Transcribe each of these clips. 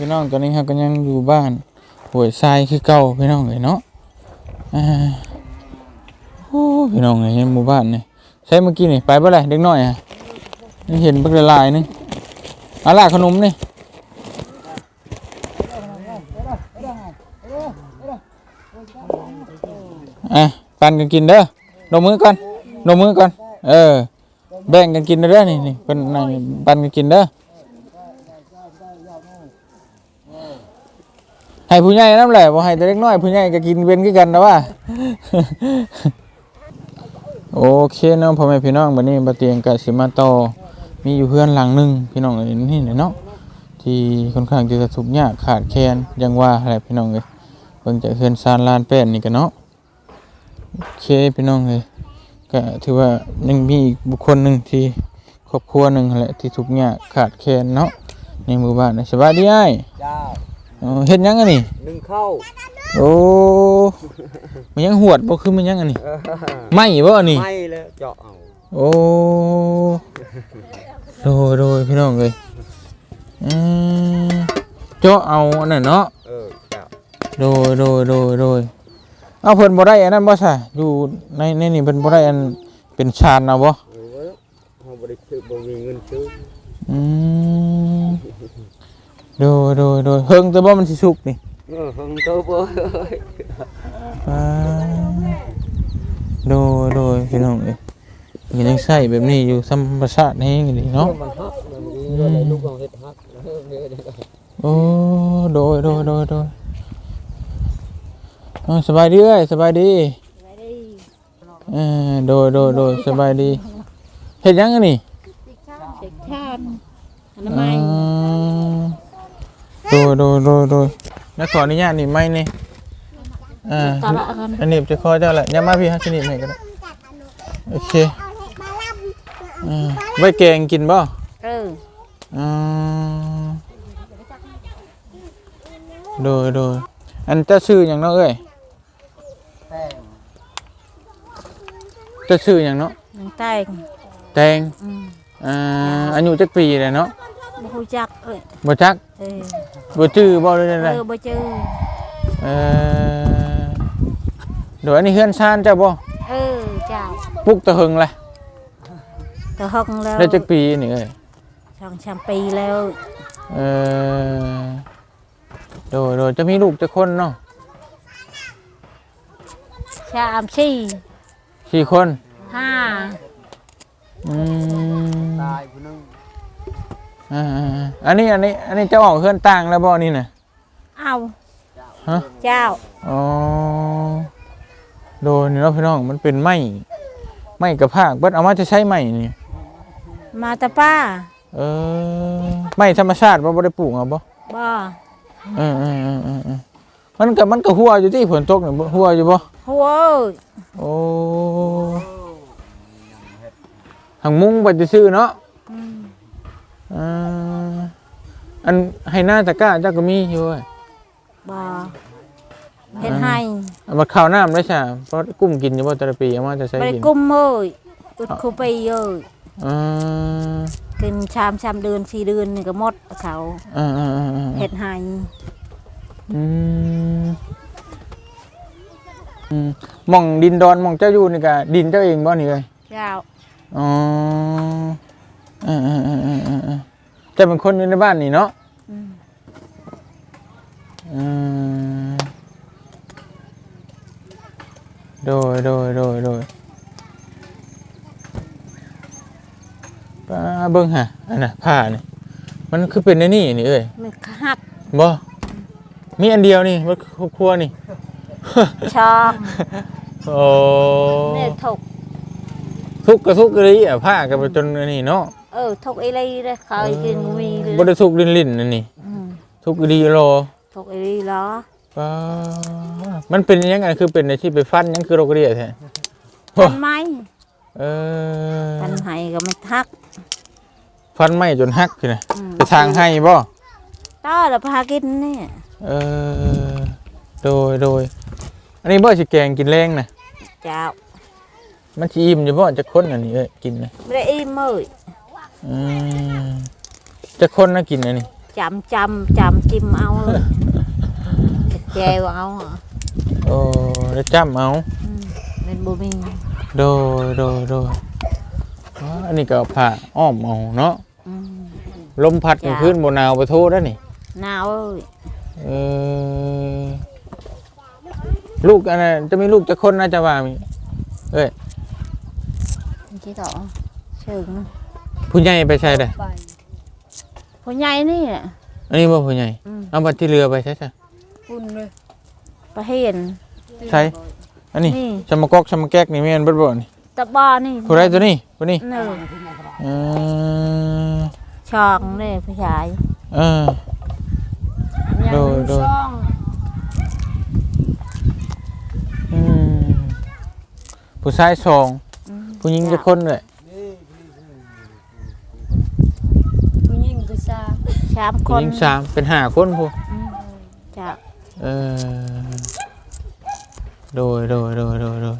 พี่น้องตอนนี้เราก็ยังอยู่บ้านหวยทรายคือเก่าพี่น้องเลยเนาะโอ้พี่น้องเลยหมู่บ้านนี่ใช้เมื่อกี้นี่ไปบ่ไรเด็กน้อยอะนี่เห็นบักละลายนึงอาล่ะขนมนี่อะปันกันกินเด้อดมมือก่อนดมมือก่อนเออแบ่งกันกินเด้อนี่นี่เป็นนั่งปันกันกินเด้อ ให้ผู้ใหญ่น้ำแหละบ่ให้แต่เล็กน้อยผู้ใหญ่ก็กินเป็นคือกันนะว่า โอเคเนาะพ่อแม่พี่น้องบัดนี้บ่เตียงก็สิมาต่อมีอยู่เพื่อนหลังหนึงพี่น้องเอ้ยนี่เนาะที่ค่อนข้างที่จะทุกข์ยากขาดแคลนยังว่าแหละพี่น้องเอ้ยเบิ่งจากเฮือนซานลานแป้นนี่ก็เนาะโอเคพี่น้องเอ้ยก็ถือว่ายังมีอีกบุคคลหนึ่งที่ครอบครัวหนึ่งแหละที่ทุกข์ยากขาดแคลนเนาะในหมู่บ้านนะสวัสดีอ้ อ๋อเฮ็ดหยังอันนี้นึ่งเข้าโอ้มันยังหวดบ่คือมันยังอันนี้ไหม่บ่อันนี้ ไม่เลยเจาะเอาโอ้โดยโดยพี่น้องเอ้ยอืมเจาะเอาอันนั้นเนาะเออเจ้าโดยโดยโดยโดยเอาเพิ่นบ่ได้อันนั้นบ่ซะอยู่ในในนี่เพิ่นบ่ได้อันเป็นชานเอาบ่ เออเขาบริสุทธิ์บ่มีเงินซื้ออืม โดยโดยโดยเฮิงแต่บ่มันสิสุกนี่ เออเพิ่งตบ่เอ้ยอ่าโดยโดยพี่น้องเอ้ยมันยังใส่แบบนี้อยู่ธรรมชาติแฮงอีหลีเนาะ มันฮักมันมีเงินเลยลูกของเฮ็ดฮักเออเนี่ยเดี๋ยวโอ้โดยโดยโดยโดยอ๋อสบายดีเอ้ยสบายดีเออโดยโดยโดยสบายดีเฮ็ดหยังอันนี่เด็กชาติอนามัยโดยโดยโดยโดยนักขออนุญาตนี่ไม่นี่อ่า ตาละกันอันนี้จะขอเจ้าแหละอย่ามาพี่ฮักนี่ให้ก็ได้โอเคอ่าไว้แกงกินบ่เอออ่าโดยโดยอันเจะชื่ออย่างเนาะเอ้ยแต่เจะชื่ออย่างเนาะนางแต่งแตงอืมอ่าอายุจักปีเลยเนาะบ่ ฮู้จักเอ้ยบ่จักเออบ่ชื่อบ่เลยเอได้อบ่เจอเออเดี๋ยวอันนี้เฮือนชานเจ้าบ่เออเจ้าปลุกตะหึงแหละตะฮอกแล้วได้จักปีนี่เอ้ยสองสามปีแล้วเออโดยโดยจะมีลูกจักคนเนาะสามสี่สี่คนห้าอืม ตายผู้หนึง อ่าๆๆอันนี้อันนี้อันนี้เจ้าออกเฮือนต่างแล้วบ่นี่น่ะเอาฮะเจ้าอ๋อโดยนี่เนาะพี่น้องมันเป็นไม้ไม้กระพากเบิดเอามาจะใช้ไม้นี่มาตะป้าเออไม้ธรรมชาติบ่บ่ได้ปลูกเอาบ่บ่เออเออเออเออเออมันก็มันก็หัวอยู่ที่ฝนตกนี่บ่หัวอยู่บ่หัวเอ้ยโอ้หังมุ้งไปซื้อๆเนาะอืม อ่าอันให้หน้าตะกร้าเจ้าก็มีอยู่เว้ยบ่เฮ็ดให้เอามาข้าวน้ำได้ใช่เพราะกุ้มกินอยู่บ่แต่ละปีเอามาจะใช้บ่ได้กินกุมเอ้ยกุดคูไปเอ้ยอ่ากินชามชามเดือนสี่เดือนนี่ก็หมดเขาอ่าอ่าอ่าอ่าเฮ็ดให้อืมอืมหม่องดินดอนหม่องเจ้าอยู่นี่ก็ดินเจ้าเองบ่นี่เลยเจ้าอ๋อ อ่าอ่าอ่าอ่าอ่าอ่าเจะเป็นคนอยู่ในบ้านนี่เนาะอืมอืมโดยโดยโดยโดยป้าเบิ่งฮะอันน่ะผ้านี่มันคือเป็นในนี่นี่เอ้ยมันหักบ่มีอันเดียวนี่มันครอบครัวนี่ช่องโอ้เนี่ยถกทุกข์ก็ทุกข์กะลีอะผ้ากันไปจนอันนี้เนาะ เออถกไอ้ไรเลยเคยกินมีเลยบ่ได้ทุกข์ลิ้นๆนั่นนี่อืมทุกข์กะลีรอถกไอ้ไรเหรอป้ามันเป็นยังไงคือเป็นในที่ไปฟันยังคือโรคเรียแท้โอ้ฟันไหมเออฟันไห้ก็ไม่ทัก ฟันไหม้จนหักคือนะอืม ไปทางให้บ่ต้อแล้วพากินเนี่ยเออโดยโดยอันนี้บ่สิแกงกินแรงนะเจ้ามันสิอิ่มอยู่บ่จะคนอันนี้เอ้ยกินนะไม่ได้อิ่มเลย อืมจะคนนะกินอันนี้จำจำจำจิ้มเอาเลยแจวเอาอะโอ้ได้จำเอาอืมเป็นบ่มีโดยโดยโดยอ๋ออันนี้ก็ผ้าอ้อมเอาเนาะอืม ลมพัดกลางคืนบ่หนาวไปโทษได้วนี่หนาวเอ้ยเออลูกอันนั้นจะมีลูกจะคนน่าจะว่ามีเอ้ย ที่ต่อเชิงนะ ผู้ใหญ่ไปใช่ได้ผู้ใหญ่นี่แหละอันนี้บ่ผู้ใหญ่อืมเอาบัตรที่เรือไปใช่ใช่คุณเลยประเห็น ใช่อันนี้นี่ ชะมะกอกชะมะแก๊กนี่แม่นเบิดบ่นี่ตะบอนี่ผู้ใดตัวนี้ผู้นี้เนื้อเออช่องนี่ผู้ชายเออ โดยโดยอืมผู้ชายสองอืมผู้หญิงจะคนเลย ผู้หญิงก็ทราบ สามคผู้นหญิงสามเป็นห้าคนผู้อืมจ้ะเออโดยโดยโดยโดยโดย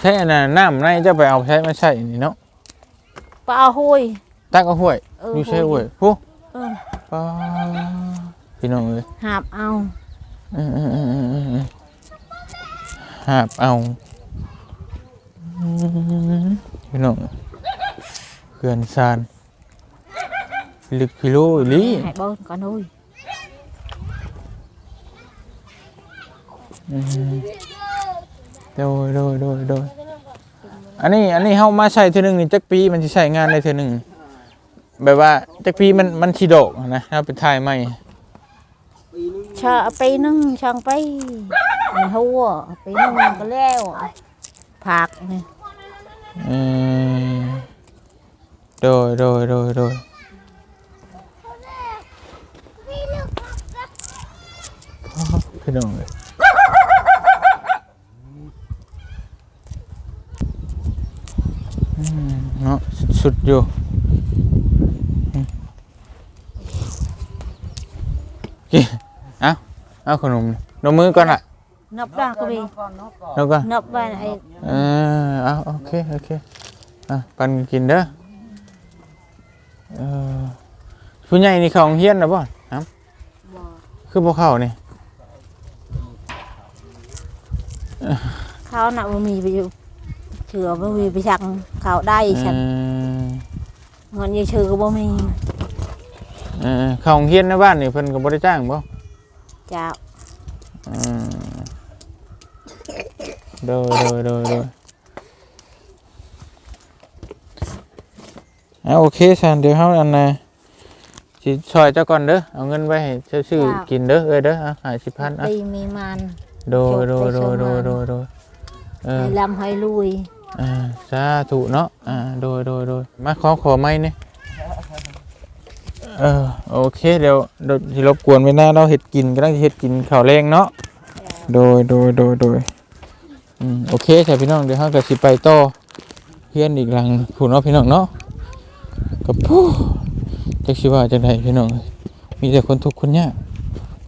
ใช่อันน่ะน้ำในจะไปเอาใช้ไม่ใช่นี่เนาะปลาหุยตักเอาห้วยเอออยู่ใช่ห้ห้ววยยผู้เออป้าพี่น้องเอ้ยหาบเอาเออเออเออเออเออเออหาบเอาอืมพี่น้องเขื่อนซาน ลึกพิโลอีหลีให้บนก่อนหุยอืมโดยโดยโดยโดยอันนี้อันนี้เฮามาใช้เทื่อหนึงนี่จักปีมันสิใช้งานได้เทื่อหนึงแบบว่าจักปีมันมันสิโดกนะถ้าเป็นทายใหม่ปีนึงชาปีหนึงช่างไปมันหัวปีหนึงก็แล้วผักนี่เออโดยโดยโดยโดย พ่อพี่น้องเลยอืมเนาะสุดๆอยู่อืมกินเอาเอาขนมนมมือก่อนอะนับได้ก็มีแล้วก่อนนับไว้ไอ้เออเอาโอเคโอเคอะปันกินเด้อเออผู้ใหญ่นี่เขาโรงเฮียนนะบ่ครับคือพวกเขานี่ เขาน่ะบ่มีไปอยู่เชื่อบ่มีไปชักเขาได้เอฉันอเงินยี่ชื่อก็บ่มีเออเขาโรงเฮียนในบ้านนี่เพิ่นก็บ่ได้จ้างบ่เจ้าเออโดยโดยโดยโดยเอาโอเคสันเดี๋ยวเฮาอันน่ะสิช่วยเจ้าก่อนเด้อเอาเงินไว้ให้เจ้าซื้อกินเด้อเอ้ยเด้ออะหา10,000อะปีมีมัน โดยโดยโดยโดยโดยโดยเออให้ลำให้ลุยอ่าสาธุเนาะอ่าโดยโดยโดยมาขอขอไม้เนี่ยเออโอเคเดี๋ยวเดี๋ยวสิรบกวนไว้หน้าเราเห็ดกินก็ต้องเห็ดกินข้าวแรงเนาะโดยโดยโดยโดยอืมโอเคใช่พี่น้องเดี๋ยวเราก็สิไปต่อเฮียนอีกหลังผู้เนาะพี่น้องเนาะกับผู้จักสิว่าจังไดพี่น้องมีแต่คนทุกข์คนยาก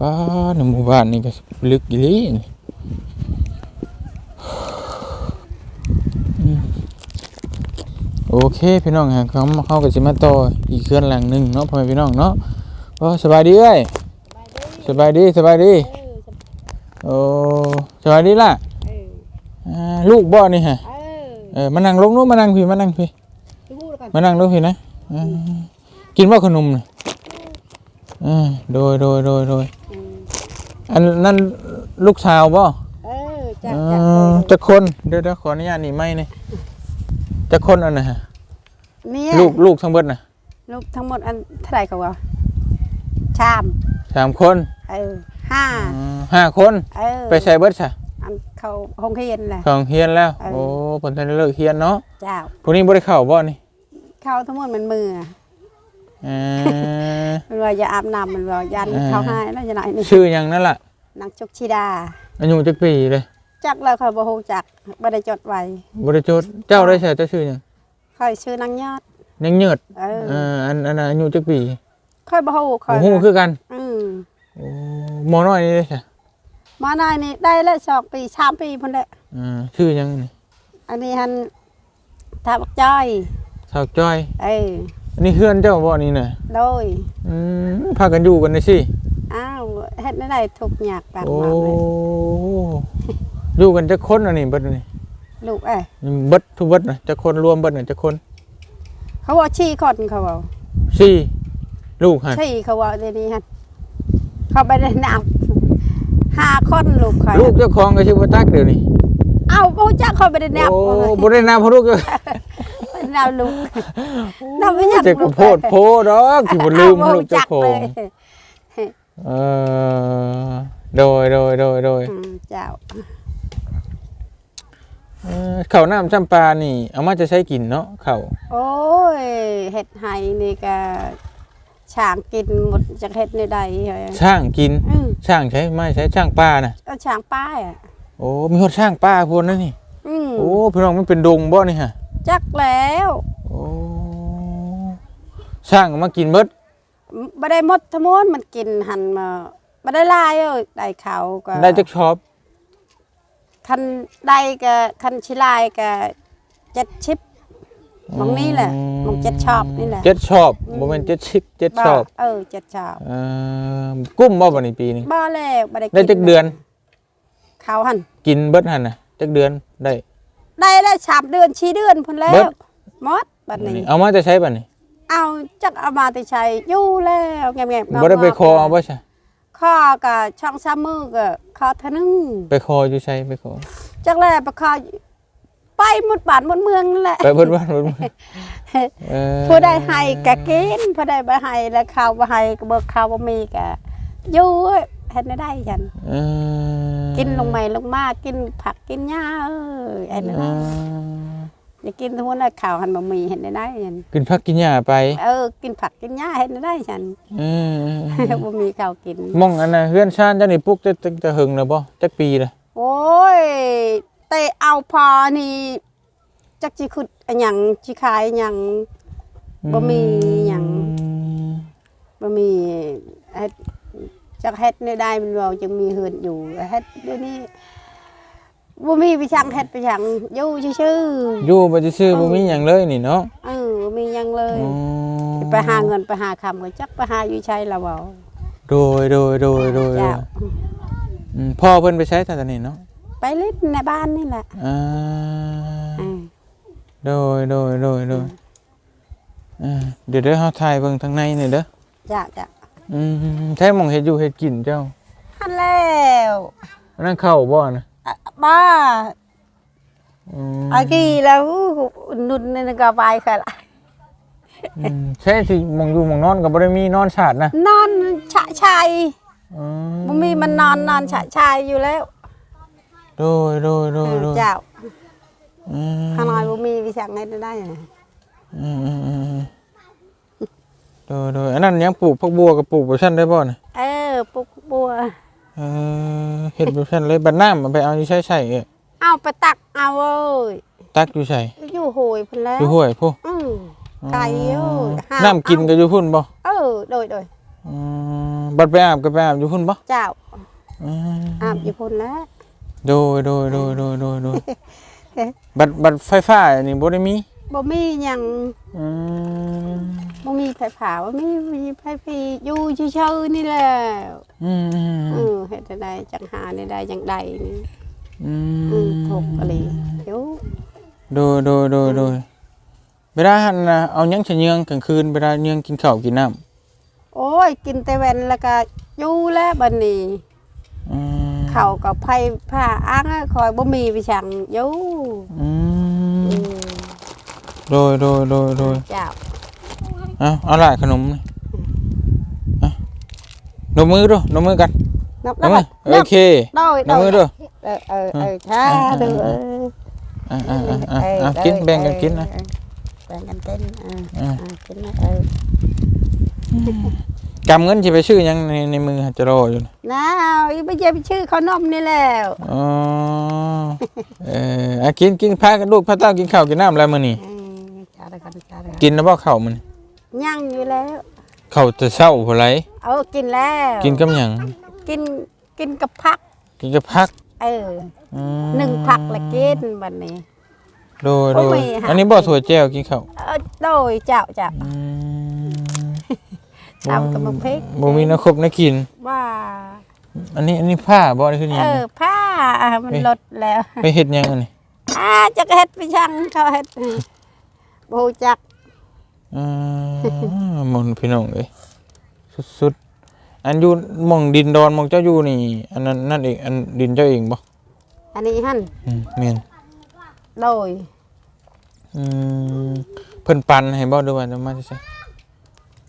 ว้าในหมู่บ้านนี่ก็ลึกอีหลีนี่โอเคพี่น้องฮะเขาเขาก็สิมาต่ออีกเคลื่อนหลังหนึ่งเนาะพ่อแม่พี่น้องเนาะโอ้สบายดีเอ้ยสบายดีสบายดีโอ้สบายดีล่ะลูกบ่นี่ฮะเออมานั่งลงนู้นมานั่งพี่มานั่งพี่มานั่งลงพี่นะกินบ่ขนมนะอ่าโดยโดยโดยโดย อืมอันนั้นลูกสาวบ่เออจักเอจักอจะคนเดี๋ยวเดี๋ยวขออนุญาตนี่ไม่นี่จะคนอันน่ะฮะเนี่ยลูกลูกทั้งเบิดน่ะลูกทั้งหมดอันเท่าไหร่เขาว่าชาม สามคนเออห้าอืมห้าคน เออไปใส่เบิดซะอันเขาห้องเรียนแหละ ของเฮียนแล้ว เออ โอ้ผลทันได้เลิกเฮียนเนาะเจ้าพวกนี้บ่ได้เข้าบ่นี่ เขาทั้งหมดมันมือเออมันว่าอย่าอาบน้ำมันว่ายันเออเขาให้แล้วจะไหนนี่ชื่อหยังนั่นล่ะนางจุกชิดาอายุจักปีเลยจักแล้วเขาบ่ฮู้จักบ่ได้จดไว้บ่ได้จดเจ้าได้ใช่เจ้าชื่อหยังค่อยชื่อนางยอดยังเหยิดเออเอออันอันนั้นอายุจักปีค่อยบ่ฮู้ค่อยโอ้โหคือกันอืมโอ้หมอน้อยนี่ได้ใช่มาได้นี่ได้แล้วสองปีสามปีพุ่นแหละอ่าชื่อหยังนี่อันนี้หันทาบักจ้อยสาวจ้อย เออ อันนี้เฮือนเจ้าบ่นี่น่ะโดยอืมพากันอยู่กันได้สิอ้าวเฮ็ดได้ทุกอยากปากโอ้มากเลยอยู่กันจักคนอันนี้เบิดอันนี่ลูกเอ้ยเบิดทุกเบิดน่ะจักคนรวมเบิดน่ะจักคนเขาว่าชี้คนเขาว่าสี่ลูกหั่นชี้เขาว่าเดี๋ยวนี้ฮะเขาไปได้นับห้าคนลูกเขาลูกเจ้าของก็ชื่อว่าตักเดี๋ยวนี้เอ้าพ่อจักเขาไปได้นับโอ้บ่ได้นับเพราะลูกก็ไปนับลูกนับไม่ยักจะก็โพดโพดอกที่บ่ลืมลูกเจ้าของเออโดยโดยโดยโดยอืมเจ้าเอ่อข้าวน้ำจำปานี่ เอามาจะใช้กินเนาะข้าวโอ้ยเห็ดไห้นี่ก็ช่างกินหมดจากเห็ดในใดเหรอช่างกินอืมช่างใช้ไม่ใช้ช่างป้าน่ะเอาช่างป้ายอะโอ้มีคนช่างป้าพวกนั้นนี่อืมโอ้พี่น้องมันเป็นดงบ่นี่ฮะ จักแล้วโอ้ช่างเอามากินเบิดบ่ได้หมดทั้งหมดมันกินหันมาบ่ได้หลายเอ้ยได้เขาวก็ได้จักชอบคันได้ก็คันชิลายก็เจ็ดชิปมองนี่แหละมองเจ็ดชอบนี่แหละเจ็ดชอบบ่แม่นเจ็ดชิปเจ็ดชอบเออเจ็ดชอบเอ่อกุ้มบ่บัดนี้ปีนี้บ่แล้วบ่ได้ได้จักเดือนเขาหันกินเบิดหั่นน่ะจักเดือนได้ ได้แล้วสามเดือนชีเดือนพุ่นแล้เบิวดหมดบัดนี้ เอามาจะใช้บัดนี้เอาจักเอามาแต่ใช้อยู่แล้วแงบๆบ่ได้ไปคอเอาบ่ใช่ข้อก็ช่องซ้ำมือก็ข้อเทะนึงไปคออยู่ใช้ไปคอจักแลไปข้อไปหมดบ้านหมดเมืองนั่นแหละ ไปเบิดบ้านเบิดเมืองเออผู้ใดให้ก็กินผู้ใดบ่ให้แล้วข้าวบ่ให้ก็เบิกข้าวบ่มีก็อยู่ เฮ็ดได้ฉันเออกินลงใหม่ลงมากินผักกินหญ้าเอ้ยเฮ็ดเอได้ออย่ากินทุกวันละข้าวหันบ่มีเฮ็ดได้ฉันกินผักกินหญ้าไป เออ กินผักกินหญ้าเฮ็ดได้ฉันเออบ่มีข้าวกินมองอันน่ะเฮือนชานเจ้านี่ปลูกจะจะจะหึงแล้วบ่จักปีละโอ้ยแต่เอาพอนี่จักสิขุดอะหยังสิขายหยังบ่มีหยังบ่มีเฮ็ด จักเฮ็ดได้ได้มันเราจึงมีเฮือนอยู่เฮ็ดเดี๋ยวนี้บ่มีไปช่างเฮ็ดไปช่างอยู่ซื่ออยู่บ่ซื่อๆบ่มีหยังเลยนี่เนาะๆเออบ่มีหยังเลยอ๋อไปหาเงินไปหาคำก็จักไปหาอยู่ใช้ละเว้าโดยโดยโดยโดยโดเจ้ายอืมพ่อเพิ่นไปใช้ตอนนี้เนาะไปเล่นในบ้านนี่แหละอ่าอ่าโดยโดยโดยโดยอ่าเดี๋ยวเด้อเฮาถ่ายเบิ่งทางในนี่เด้อจ้าจ้า อืมแท้หมองเฮ็ดอยู่เฮ็ดกินเจ้าหันแล้วอันนั้นเข้าบ่นะอะบ้าอืมอากี้แล้วนุ่นนี่ก็ไปค่ะล่ะอืมใช่สิหมองอยู่หมองนอนก็บ่ได้มีนอนชาดนะนอนฉะชัยอืบ่มีมันนอนนอนฉะชัยอยู่แล้วโดยโดยโดยโดยเจ้าอืมข้างน้อยบ่มีวิชาไงได้นะอืมอืมอืมอืม โดยโดยอันนั้นยังปลูกผักบัวกับปลูกแบบชั้นได้บ่เนี่ยเออปุกบัวเออเห็ดแบบชั้นเลยบัดน้ำมันไปเอาอยู่ใช้ใช้เอ้ยเอาไปตักเอาเอ้ยตักอยู่ใช้อยู่โหยพุ่นแล้วอยู่ห้วยพูอือไก่เอ้ยหาน้ำกินก็อยู่พุ่นบ่เออโดยโดยอืมบัดไปอาบก็ไปอาบอยู่พุ่นบ่เจ้าอืมอาบอยู่พุ่นแล้วโดยโดยโดยโดยโดยโดยบัดบัดไฟฟ้าอันนี้บ่ได้มี บ่มีหยังอืมบ่มีไผผาบ่มีมีไผพีอยู่เฉยๆนี่แหละอืมอืมเออเฮ็ดได้จังหาได้ได้จังใดนี่อือือมทุกข์อะไรอยู่โดยโดยโดยโดยเวลาหันน่ะเอาหยังชะเยืองกลางคืนเวลาเยืองกินข้าวกินน้ำโอ้ย กินแต่แว่นแล้วก็อยู่แล้วบัดนี้อืมเขากับไผผ้าอ้างอะคอยบ่มีไปสั่งอยู่อือืมม โดยโดยโดยโดยเจ้าเอาเอาละขนมนี่เอานมมือดูนมมือกันนับนมมือนัโอบเคโดยนมมือดูเออเออเออช้าดูเอออ่าอ่าอ่าอ่าเอออ่าเออกินแบ่งกันกินนะเออแบ่งกันกินเอออ่าเออกินนะเออกำเงินจะไปชื่อหยังในในมือจะรออยู่นะน้าวอีบ่ใช่ไปชื่อขนมนี่แล้วอ๋อเอออะกินกินพากันลูกพาเต้ากินข้าวกินน้ำอะไรมื้อนี่ เออจ้าแล้วกันจ้าแล้วกันกินแล้วบ่ข้าวมื้อนี้ย่างอยู่แล้ว ข้าวแต่เช้าพุ่นไหลเอากินแล้ว กินกับหยังกินกินกับผัก กินกับผักเอออืมหนึ่งผักละกินบัดนี้ โดยโดยโอ้ยหา อันนี้บ่สวยแจ้วกินข้าวเออโดยเจ้าเจ้าอืมทำกับบักพริก บ่มีน้ำครบน้ำกิน ว่าอันนี้อันนี้ผ้าบ่นี่คือหยังเออผ้ามันลดแล้ว ไปเฮ็ดหยังอันนี้อ่าจะเฮ็ดไปช่างเขาเฮ็ด บ่ฮู้จักอ่าหมนพี่น้องเอ้ยสุดๆ อันอยู่หม่องดินดอนหม่องเจ้าอยู่นี่ อันนั้นนั่นเองอันดินเจ้าเองบ่อันนี้หั่นอืมแม่นโดยอืมเพิ่นปันให้บ่หรือว่าจะมาใช่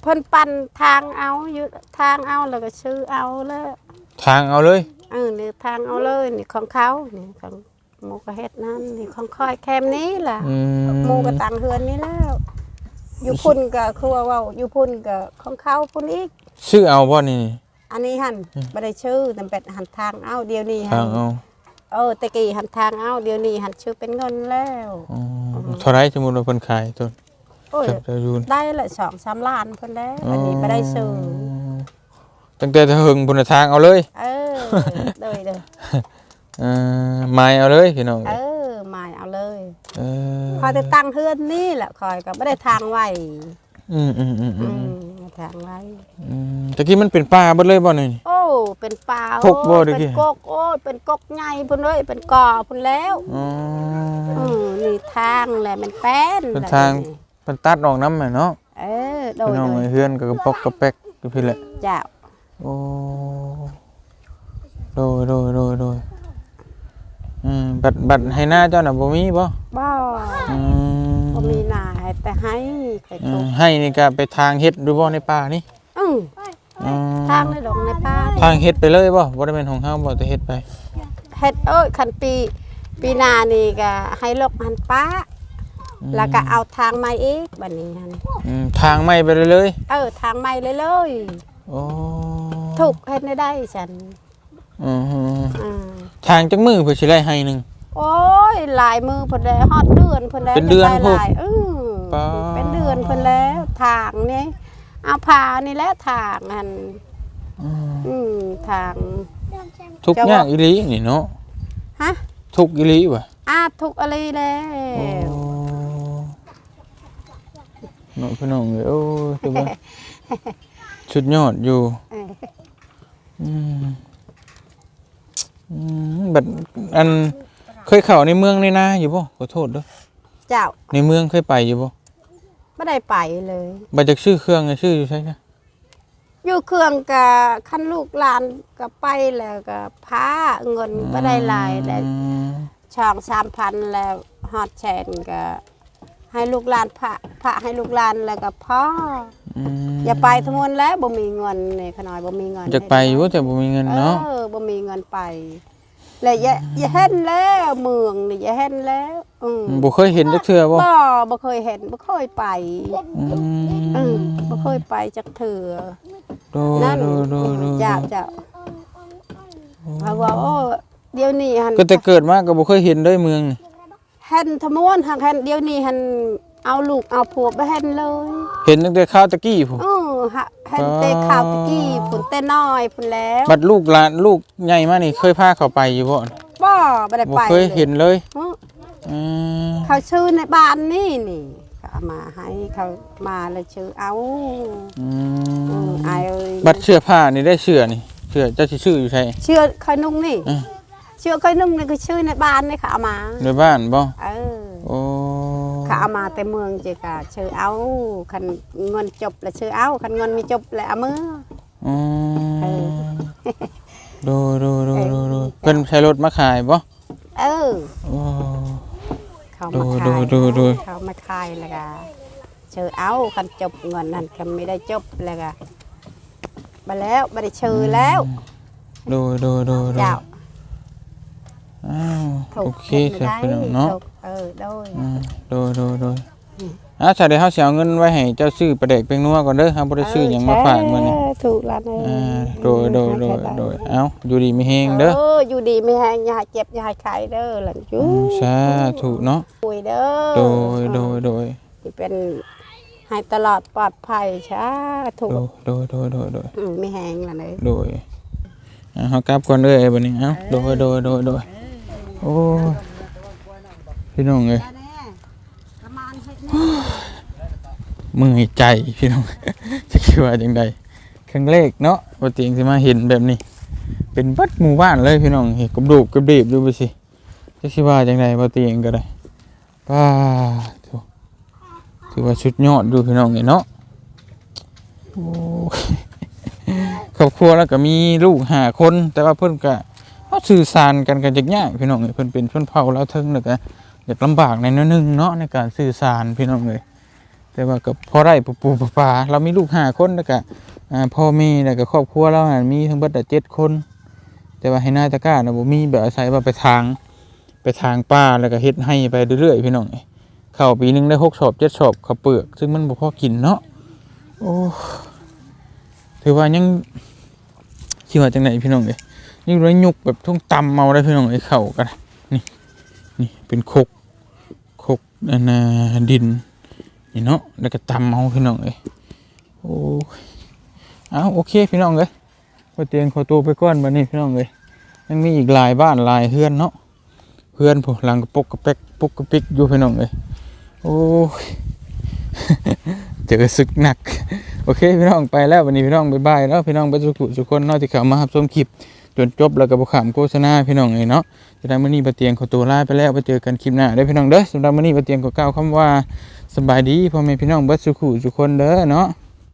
เพิ่นปั่นทางเอาอยู่ทางเอาแล้วก็ซื้อเอาแล้วทางเอาเลย เออนี่ทางเอาเลยนี่ของเขานี่ของ หมูกระเฮ็ดนั่นนี่ของคอยแคมนี้ล่ะอืมหมูกระตังเฮือนนี่แล้ว อยู่พุ่นก็คือว่าเว้าอยู่พุ่นก็ของเขาพุ่นอีก ชื่อเอาบ่นี่ อันนี้หั่นบ่ได้ชื่อแต่เป็นหันทางเอาเดี๋ยวนี้ทาหั่งนเอาเออตะกี้หันทางเอาเดี๋ยวนี้หันชื่อเป็นเงินแล้วอ๋อเท่าไรสมมุติว่าเพิ่นขายต้นโอ้ยจับจะอยู่ได้ละสองสามล้านเพิ่นแล้วอันนี้บ่ได้ซื้อตั้งแต่ถ้าหึงบุญทางเอาเลย เออเด้อเด้อ เออไม้เอาเลยพี่น้องเออหมายเอาเลยเออคอยจะตั้งเฮือนนี่แหละคอยก็บ่ได้ทางไว้อืมอืมอืมอือืมมทางไว้อืมตะกี้มันเป็นป่าเบิดเลยบ่นี่โอ้เป็นป่าพกบ่โอ้ยเดี๋ยวเป็กี้นกกโอ้ยเป็นกกใหญ่พุ่นเลยเป็นกอพุ่นแล้วอ๋ออืมนี่ทางแหละมันแป้นเป็นแหละทางนี่เพิ่นตัดออกน้ำแม่เนาะเออโดพี่ยน้องโดเอ้ยยเฮือนก็กระปอกกระแปกอยู่พี่แหละเจ้าโอ้โดยโดยโดยโดย อืมบัตรบัตรให้หน้าเจ้าน่ะบ่มีบ่บ่อืมบ่มีหน้าให้แต่ให้ใครอืทุมกข์ให้นี่ก็ไปทางเฮ็ดดูบ่ในป่านี่อืออืมทางในดงในป่าทางเฮ็ดไปเลยบ่บ่ได้เป็นของเฮาบ่แต่เฮ็ดไปเฮ็ดเอ้ยคันปีปีหน้านี่ก็ให้ลกหันป้าแล้วก็เอาทางใหม่อีกบัดนี้หั่นอืมทางใหม่ไปเลยเลยเออทางใหม่เลยเลยโอ้ถูกเฮ็ดได้ได้ฉันอือฮึอืม ทางจักมือเพื่อสิได้ให้หนึงโอ้ยหลายมือเพิ่นได้ฮอดเดือนเพิ่นได้เป็นเดือนได้พูดหลายอือป๊า เป็นเดือนเพิ่นแล้วทางนี่เอาพานี่แหละทางหั่นอืมอืมทาง ทุกข์ยากอีหลีนี่เนาะฮะ ทุกข์อีหลีว่ะอาทุกอะไรแล้โอ้ว เนาะพี่น้องเอ้ยโอ้ยคือว่าสุดยอดอยู่เออ อืมอืม บัดอันเคยเข้าในเมืองนี่นะอยู่บ่ขอโทษเด้อเจ้าในเมืองเคยไปอยู่บ่ไม่ได้ไปเลยบัดจักชื่อเครื่องน่ะชื่ออยู่ใช่จ้ะอยู่เครื่องกับคันลูกหลานก็ไปแล้วก็พาเงินไม่ได้หลายได้อืมช่องสามพันแล้วฮอดแชนก็ ให้ลูกหลานพระพระให้ลูกหลานแล้วก็พ่ออืมอย่าไปทั้งมวลแล้วบ่มีเงินนี่ขน้อยบ่มีเงินอยากไปอยู่แต่บ่มีเงินเนาะเออบ่มีเงินไป แล้วอย่าอย่าเห็นแล้วเมืองนี่อย่าเห็นแล้วอืมบ่เคยเห็นจักเทื่อบ่บ่บ่เคยเห็นบ่เคยไปอืมอืมบ่เคยไปจักเถื่อโดยนั่นโดยโดยโดยเจ้าเจ้าเขาว่าโอ้เดี๋ยวนี้หันก็แต่เกิดมาก็บ่เคยเห็นเลยเมืองนี่ เห็นทะมวนหันเห็นเดี๋ยวนี้หันเอาลูกเอาผัวไปเห็นเลยเห็นตั้งแต่ข้าวตะกี้พุ่นเออฮะเห็นแต่ข่าวตะกี้พุ่นแต่น้อยพุ่นแล้วบัดลูกหลานลูกใหญ่มานี่เคยพาเขาไปอยู่บ่บ่บ่ได้บ่ไปเคยเห็นเลยเอออืมเขาชื่อในบ้านนี่นี่เขาเอามาให้เขามาแล้วชื่อเอาอืเอมออายเอ้ยบัดเสื้อผ้านี่ได้เสื้อนี่เสื้อเจ้าสิซื้ออยู่ใช่ เชื่อเคยนุ่งนี่ เออ เชื่อเคยนุ่งนี่คือชื่อในบ้านนี่เขาเอามาในบ้านบ่เออโอ้เขาเอามาแต่เมืองเจกะชื่อเอาคันเงินจบแล้วชื่อเอาคันเงินมีจบแล้วเอามืออืเอมอดูดูดูดูดูเพิ่นใช้รถมาขายบ่เออโอ้เขามาขายดูดูดูเขามาขายแล้วก็ชื่อเอาคันจบเงินนั่นคันไม่ได้จบแล้วก็มาแล้วไม่ได้ชื่อแล้ว ดูดูดูดูเจ้า อ้าวถูโอกเคฮ็ดครับไม่พี่ได้น้องเนาะถูกเออโดยอืมดูดูดูอะถ้าเดี๋ยวเฮาสิเอาเงินไว้ให้เจ้าซื้อปลาแดกเป็นนัวก่อนเด้อเฮาบ่ได้ซื้อหยังมาฝากมื้อนี้เถูกแล้วเนอ่าโดยโดยโดยโดยเอ้าอยู่ดีมีเฮงเด้อเอออยู่ดีไม่แห้งอย่าให้เจ็บอย่าให้ไข้เด้อหลังจู้อืมสาธุเนาะป่วยเด้อโดยโดยโดยที่เป็นให้ตลอดปลอดภัยช้าถูกโดยโดยโดยโดยโดยอืมไม่แห้งแล้วเลยโดยอะเฮากลับก่อนเด้อไอ้บัดนี้เอ้าโดยโดยโดยโดย โอ้พี่น้องเลยมือใจพี่น้อง จะคิดว่าอย่างใดครั้งเลกเนาะว่าเตีงสิมาเห็นแบบนี้ เป็นวัดหมู่บ้านเลยพี่น้องเห็นกบดูกกรดีบดูไปสิจะคิดว่าอย่งไดว่าเตีงก็ได้ป้าถือว่าชุดยอดดูพี่น้องเนาะครอบครัวแล้วก็มีลูกหาคน แต่ว่าเพื่อนก็ สื่อสารกันกันจักยากพี่น้องเอ้ยเพิ่นเป็นชนเผ่าแล้วเทิงแล้วก็อยากลำบากในอยนึงเนาะในการสื่อสารพี่น้องเอ้ยแต่ว่าก็พอได้ปูปูปลาปาเรามีลูกห้าคนแล้วก็พ่อแม่แล้วก็ครอบครัวเราน่ะมีทั้งเบิดแต่เจ็ดคน แต่ว่าให้หน้าตะก้านะบ่มีแบบอาศัยว่าไปทางไปทางป่าแล้วก็เฮ็ดให้ไปเรื่อยๆพี่น้องเอ้ยเข้าวปีหนึงได้หกชอบเจ็ดชอบข้าวเปลือก ซึ่งมันบ่พอกินเนาะโอ้ถือว่ายังคิดว่าจังไหนพี่น้องเอ้ย นี่เลยยุกแบบต้องตำเมาได้พี่น้องเอ้ยเข่ากันนี่นี่เป็นคกคกอันดินนี่เนาะแล้วก็ตำเมาพี่น้องเอ้ยโอ้เอาโอเคพี่น้องเอ้ยพอเตียงขอตัวไปก่อนบัดนี้พี่น้องเอ้ยยังมีอีกหลายบ้านหลายเฮือนเนาะเฮือนผมหลังกระปกกระเปกปุกกระปิกอยู่พี่น้องเอ้ยโอ้เจอศึกหนัก โอเคพี่น้องไปแล้ววันนี้พี่น้องบายบายแล้วพี่น้องไปสุขุสุขคนนอกที่เขามารับชมคลิป จนจบแล้วก็บ่ขามโฆษณาพี่น้องเอ้เนาะจะได้มื้อนี้ปะเตียงขอตัวลาไปแล้วไปเจอกันคลิปหน้าเด้อพี่น้องเด้อสำหรับมื้อนี้ปะเตียงก็กล่าวคำว่าสบายดีพ่อแม่พี่น้องเบิดสุขุสุขคนเด้อเนาะ